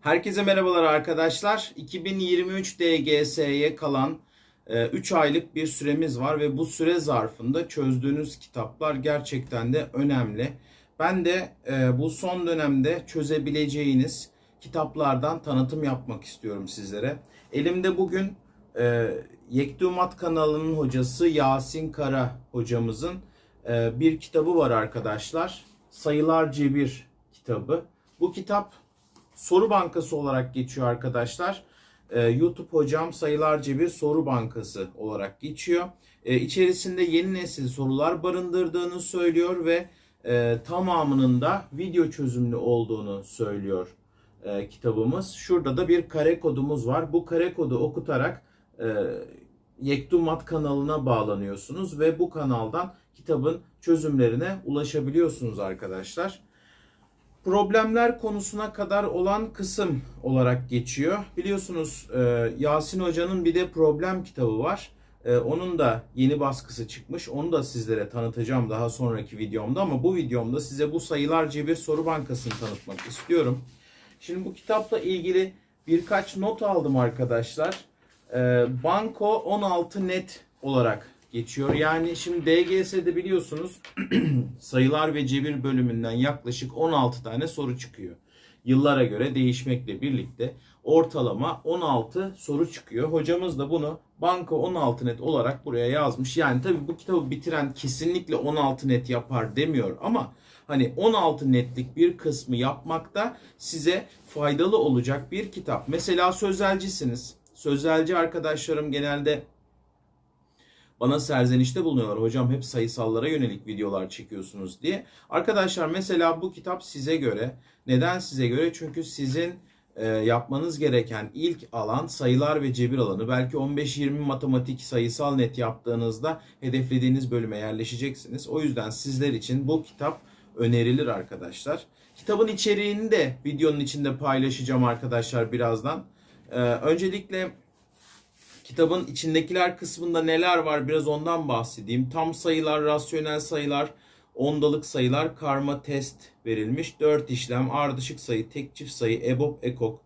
Herkese merhabalar arkadaşlar. 2023 DGS'ye kalan 3 aylık bir süremiz var ve bu süre zarfında çözdüğünüz kitaplar gerçekten de önemli. Ben de e, bu son dönemde çözebileceğiniz kitaplardan tanıtım yapmak istiyorum sizlere. Elimde bugün e, Yektumat kanalının hocası Yasin Kara hocamızın e, bir kitabı var arkadaşlar. Sayılar Cebir kitabı. Bu kitap soru bankası olarak geçiyor arkadaşlar. Ee, YouTube hocam sayılarca bir soru bankası olarak geçiyor. Ee, içerisinde yeni nesil sorular barındırdığını söylüyor ve e, tamamının da video çözümlü olduğunu söylüyor e, kitabımız. Şurada da bir kare kodumuz var. Bu kare kodu okutarak e, Yektumat kanalına bağlanıyorsunuz ve bu kanaldan kitabın çözümlerine ulaşabiliyorsunuz arkadaşlar problemler konusuna kadar olan kısım olarak geçiyor. Biliyorsunuz e, Yasin Hoca'nın bir de problem kitabı var. E, onun da yeni baskısı çıkmış. Onu da sizlere tanıtacağım daha sonraki videomda ama bu videomda size bu sayılarca bir soru bankasını tanıtmak istiyorum. Şimdi bu kitapla ilgili birkaç not aldım arkadaşlar. E, Banko 16 net olarak geçiyor. Yani şimdi DGS'de biliyorsunuz sayılar ve cebir bölümünden yaklaşık 16 tane soru çıkıyor. Yıllara göre değişmekle birlikte ortalama 16 soru çıkıyor. Hocamız da bunu banka 16 net olarak buraya yazmış. Yani tabii bu kitabı bitiren kesinlikle 16 net yapar demiyor ama hani 16 netlik bir kısmı yapmakta size faydalı olacak bir kitap. Mesela sözelcisiniz. Sözelci arkadaşlarım genelde bana serzenişte bulunuyorlar. Hocam hep sayısallara yönelik videolar çekiyorsunuz diye. Arkadaşlar mesela bu kitap size göre. Neden size göre? Çünkü sizin e, yapmanız gereken ilk alan sayılar ve cebir alanı. Belki 15-20 matematik sayısal net yaptığınızda hedeflediğiniz bölüme yerleşeceksiniz. O yüzden sizler için bu kitap önerilir arkadaşlar. Kitabın içeriğini de videonun içinde paylaşacağım arkadaşlar birazdan. Ee, öncelikle Kitabın içindekiler kısmında neler var biraz ondan bahsedeyim. Tam sayılar, rasyonel sayılar, ondalık sayılar, karma test verilmiş. 4 işlem, ardışık sayı, tek çift sayı, EBOB, EKOK,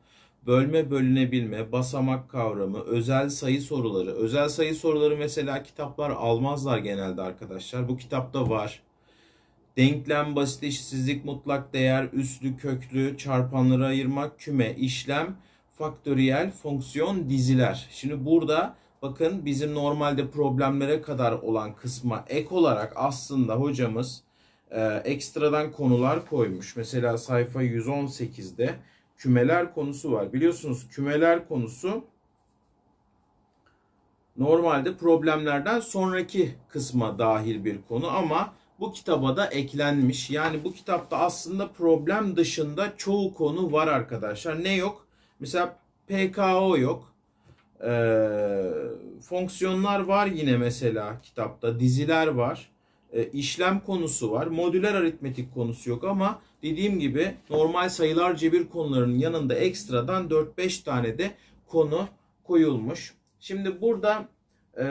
bölme bölünebilme, basamak kavramı, özel sayı soruları. Özel sayı soruları mesela kitaplar almazlar genelde arkadaşlar. Bu kitapta var. Denklem, basit eşitsizlik, mutlak değer, üslü, köklü, çarpanları ayırmak, küme, işlem, faktöriyel fonksiyon diziler. Şimdi burada bakın bizim normalde problemlere kadar olan kısma ek olarak aslında hocamız e, ekstradan konular koymuş. Mesela sayfa 118'de kümeler konusu var. Biliyorsunuz kümeler konusu normalde problemlerden sonraki kısma dahil bir konu ama bu kitaba da eklenmiş. Yani bu kitapta aslında problem dışında çoğu konu var arkadaşlar. Ne yok? Mesela PKO yok. Ee, fonksiyonlar var yine mesela kitapta. Diziler var. Ee, işlem konusu var. Modüler aritmetik konusu yok ama dediğim gibi normal sayılar cebir konularının yanında ekstradan 4-5 tane de konu koyulmuş. Şimdi burada e,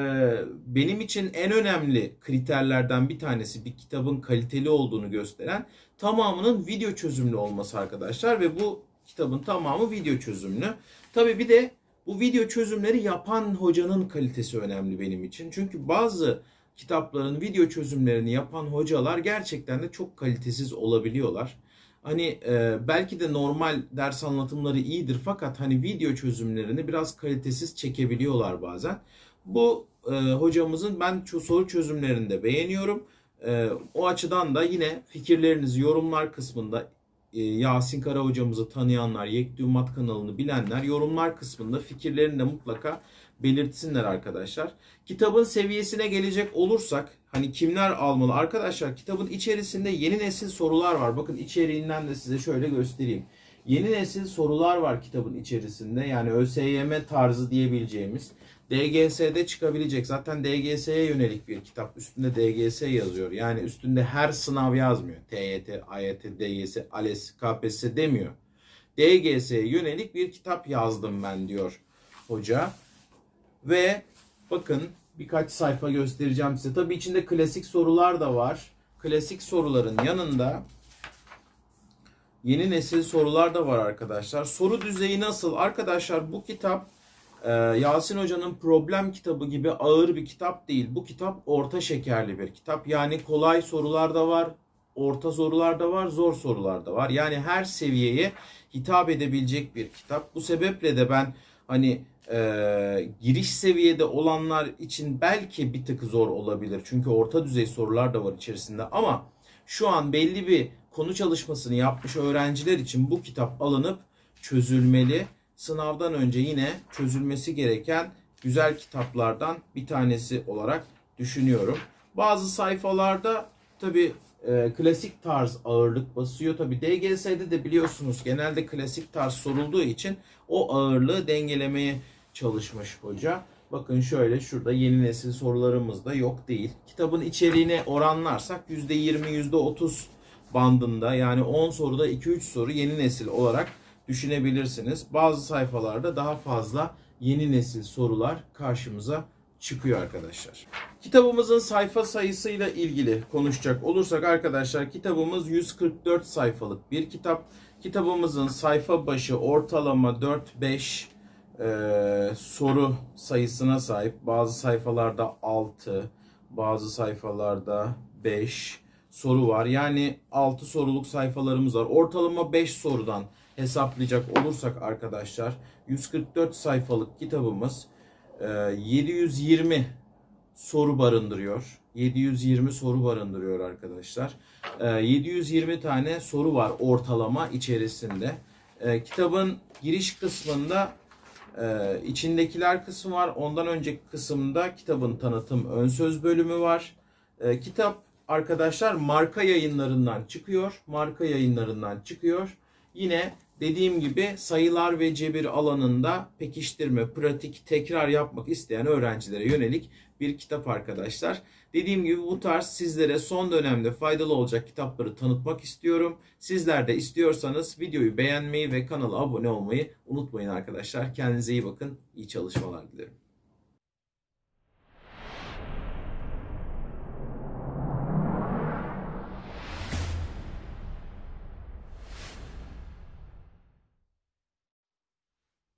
benim için en önemli kriterlerden bir tanesi bir kitabın kaliteli olduğunu gösteren tamamının video çözümlü olması arkadaşlar ve bu Kitabın tamamı video çözümlü. Tabi bir de bu video çözümleri yapan hocanın kalitesi önemli benim için. Çünkü bazı kitapların video çözümlerini yapan hocalar gerçekten de çok kalitesiz olabiliyorlar. Hani e, belki de normal ders anlatımları iyidir fakat hani video çözümlerini biraz kalitesiz çekebiliyorlar bazen. Bu e, hocamızın ben soru çözümlerini de beğeniyorum. E, o açıdan da yine fikirlerinizi yorumlar kısmında Yasin Kara hocamızı tanıyanlar, Yekdümat kanalını bilenler yorumlar kısmında fikirlerini de mutlaka belirtsinler arkadaşlar. Kitabın seviyesine gelecek olursak hani kimler almalı? Arkadaşlar kitabın içerisinde yeni nesil sorular var. Bakın içeriğinden de size şöyle göstereyim. Yeni nesil sorular var kitabın içerisinde. Yani ÖSYM tarzı diyebileceğimiz. DGS'de çıkabilecek. Zaten DGS'ye yönelik bir kitap. Üstünde DGS yazıyor. Yani üstünde her sınav yazmıyor. TYT, AYT, DGS, ALES, KPSS demiyor. DGS'ye yönelik bir kitap yazdım ben diyor hoca. Ve bakın birkaç sayfa göstereceğim size. Tabii içinde klasik sorular da var. Klasik soruların yanında yeni nesil sorular da var arkadaşlar. Soru düzeyi nasıl? Arkadaşlar bu kitap e, Yasin Hoca'nın problem kitabı gibi ağır bir kitap değil. Bu kitap orta şekerli bir kitap. Yani kolay sorular da var, orta sorular da var, zor sorular da var. Yani her seviyeye hitap edebilecek bir kitap. Bu sebeple de ben hani e, giriş seviyede olanlar için belki bir tık zor olabilir. Çünkü orta düzey sorular da var içerisinde ama şu an belli bir konu çalışmasını yapmış öğrenciler için bu kitap alınıp çözülmeli. Sınavdan önce yine çözülmesi gereken güzel kitaplardan bir tanesi olarak düşünüyorum. Bazı sayfalarda tabi e, klasik tarz ağırlık basıyor. Tabi DGS'de de biliyorsunuz genelde klasik tarz sorulduğu için o ağırlığı dengelemeye çalışmış hoca. Bakın şöyle şurada yeni nesil sorularımız da yok değil. Kitabın içeriğine oranlarsak %20 %30 bandında yani 10 soruda 2-3 soru yeni nesil olarak düşünebilirsiniz. Bazı sayfalarda daha fazla yeni nesil sorular karşımıza çıkıyor arkadaşlar. Kitabımızın sayfa sayısıyla ilgili konuşacak olursak arkadaşlar kitabımız 144 sayfalık bir kitap. Kitabımızın sayfa başı ortalama 4-5 e, soru sayısına sahip. Bazı sayfalarda 6, bazı sayfalarda 5 soru var. Yani 6 soruluk sayfalarımız var. Ortalama 5 sorudan hesaplayacak olursak arkadaşlar 144 sayfalık kitabımız 720 e, soru barındırıyor. 720 soru barındırıyor arkadaşlar. 720 e, tane soru var ortalama içerisinde. E, kitabın giriş kısmında içindekiler kısmı var. Ondan önceki kısımda kitabın tanıtım ön söz bölümü var. Kitap arkadaşlar marka yayınlarından çıkıyor. Marka yayınlarından çıkıyor. Yine dediğim gibi sayılar ve cebir alanında pekiştirme, pratik, tekrar yapmak isteyen öğrencilere yönelik bir kitap arkadaşlar. Dediğim gibi bu tarz sizlere son dönemde faydalı olacak kitapları tanıtmak istiyorum. Sizler de istiyorsanız videoyu beğenmeyi ve kanala abone olmayı unutmayın arkadaşlar. Kendinize iyi bakın. İyi çalışmalar dilerim.